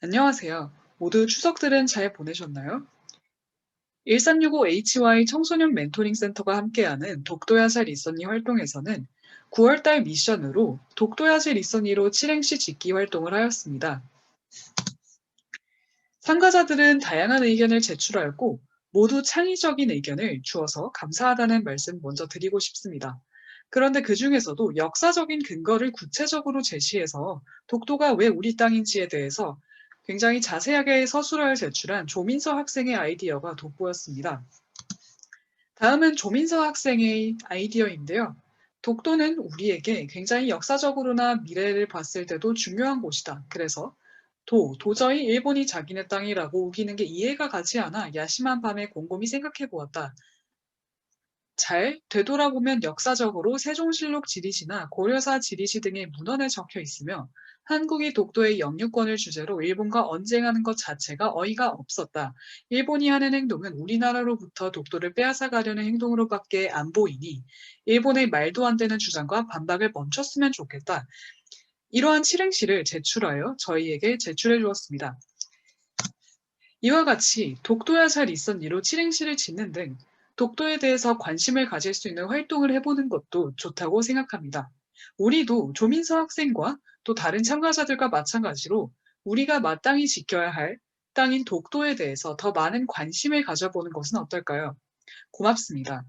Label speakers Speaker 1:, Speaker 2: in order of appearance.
Speaker 1: 안녕하세요. 모두 추석들은 잘 보내셨나요? 1365HY 청소년 멘토링 센터가 함께하는 독도야자 리서니 활동에서는 9월달 미션으로 독도야제 리서니로 칠행시 짓기 활동을 하였습니다. 참가자들은 다양한 의견을 제출하였고 모두 창의적인 의견을 주어서 감사하다는 말씀 먼저 드리고 싶습니다. 그런데 그 중에서도 역사적인 근거를 구체적으로 제시해서 독도가 왜 우리 땅인지에 대해서 굉장히 자세하게 서술을 제출한 조민서 학생의 아이디어가 돋보였습니다. 다음은 조민서 학생의 아이디어인데요. 독도는 우리에게 굉장히 역사적으로나 미래를 봤을 때도 중요한 곳이다. 그래서 도, 도저히 일본이 자기네 땅이라고 우기는 게 이해가 가지 않아 야심한 밤에 곰곰이 생각해 보았다. 잘 되돌아보면 역사적으로 세종실록 지리시나 고려사 지리시 등의 문헌에 적혀 있으며 한국이 독도의 영유권을 주제로 일본과 언쟁하는 것 자체가 어이가 없었다. 일본이 하는 행동은 우리나라로부터 독도를 빼앗아 가려는 행동으로밖에 안 보이니 일본의 말도 안 되는 주장과 반박을 멈췄으면 좋겠다. 이러한 칠행시를 제출하여 저희에게 제출해 주었습니다. 이와 같이 독도야 잘 있었니로 칠행시를 짓는 등 독도에 대해서 관심을 가질 수 있는 활동을 해보는 것도 좋다고 생각합니다. 우리도 조민서 학생과 또 다른 참가자들과 마찬가지로 우리가 마땅히 지켜야 할 땅인 독도에 대해서 더 많은 관심을 가져보는 것은 어떨까요? 고맙습니다.